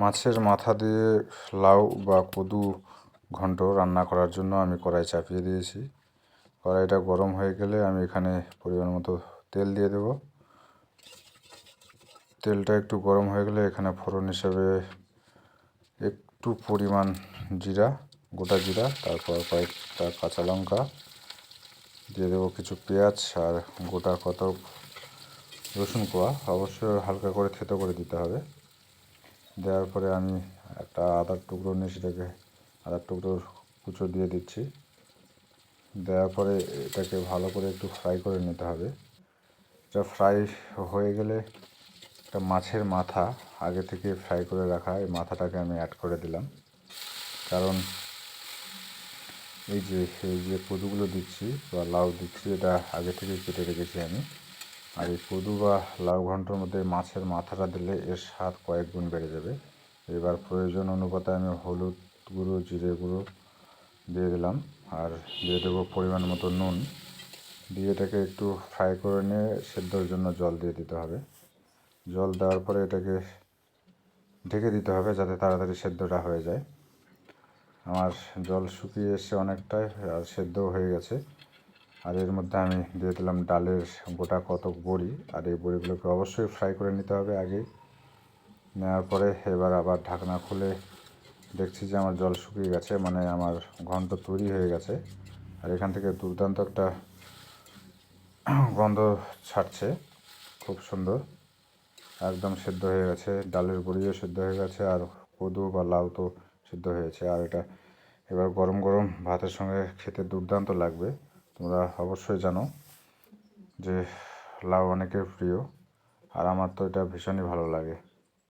মাছের মাথা দিয়ে লাউ বা কদু ঘন্ট রান্না করার জন্য আমি কড়াই চাপিয়ে দিয়েছি। কড়াইটা গরম হয়ে গেলে আমি এখানে পরিমাণ মতো তেল দিয়ে দেব। তেলটা একটু গরম হয়ে গেলে এখানে ফোড়ন হিসেবে একটু পরিমাণ জিরা, গোটা জিরা, তারপর কয়েকটা কাঁচা লঙ্কা দিয়ে দেবো কিছু পেঁয়াজ আর গোটা কত রসুন কোয়া। অবশ্যই হালকা করে থেতো করে দিতে হবে। দেওয়ার পরে আমি একটা আদার টুকরো নিয়ে সেটাকে আদার টুকরো কুচো দিয়ে দিচ্ছি। দেওয়ার পরে এটাকে ভালো করে একটু ফ্রাই করে নিতে হবে। এটা ফ্রাই হয়ে গেলে একটা মাছের মাথা আগে থেকে ফ্রাই করে রাখা, এই মাথাটাকে আমি অ্যাড করে দিলাম। কারণ এই যে এই যে কদুগুলো দিচ্ছি বা লাউ দিচ্ছি, এটা আগে থেকে কেটে রেখেছি আমি। আর এই কদু বা লাউ ঘন্টর মধ্যে মাছের মাথাটা দিলে এর স্বাদ কয়েক গুণ বেড়ে যাবে। এবার প্রয়োজন অনুপাতে আমি হলুদ গুঁড়ো, জিরে গুঁড়ো দিয়ে দিলাম। আর দিয়ে দেবো পরিমাণ মতো নুন। দিয়ে এটাকে একটু ফ্রাই করে নিয়ে সেদ্ধর জন্য জল দিয়ে দিতে হবে। জল দেওয়ার পরে এটাকে ঢেকে দিতে হবে যাতে তাড়াতাড়ি সেদ্ধটা হয়ে যায়। আমার জল শুকিয়ে এসছে অনেকটাই আর সেদ্ধও হয়ে গেছে। আর এর মধ্যে আমি দিয়ে দিলাম ডালের গোটা কতক বড়ি, আর এই বড়িগুলোকে অবশ্যই ফ্রাই করে নিতে হবে আগে নেওয়ার পরে এবার আবার ঢাকনা খুলে দেখছি যে আমার জল শুকিয়ে গেছে মানে আমার ঘন্ট তৈরি হয়ে গেছে। আর এখান থেকে দুর্দান্ত একটা গন্ধ ছাড়ছে, খুব সুন্দর। একদম সেদ্ধ হয়ে গেছে, ডালের বড়িও সেদ্ধ হয়ে গেছে, আর কদু বা লাউ তো সেদ্ধ হয়েছে। আর এটা এবার গরম গরম ভাতের সঙ্গে খেতে দুর্দান্ত লাগবে। তোমরা অবশ্যই জানো যে লাউ অনেকের প্রিয় আর আমার তো এটা ভীষণই ভালো লাগে।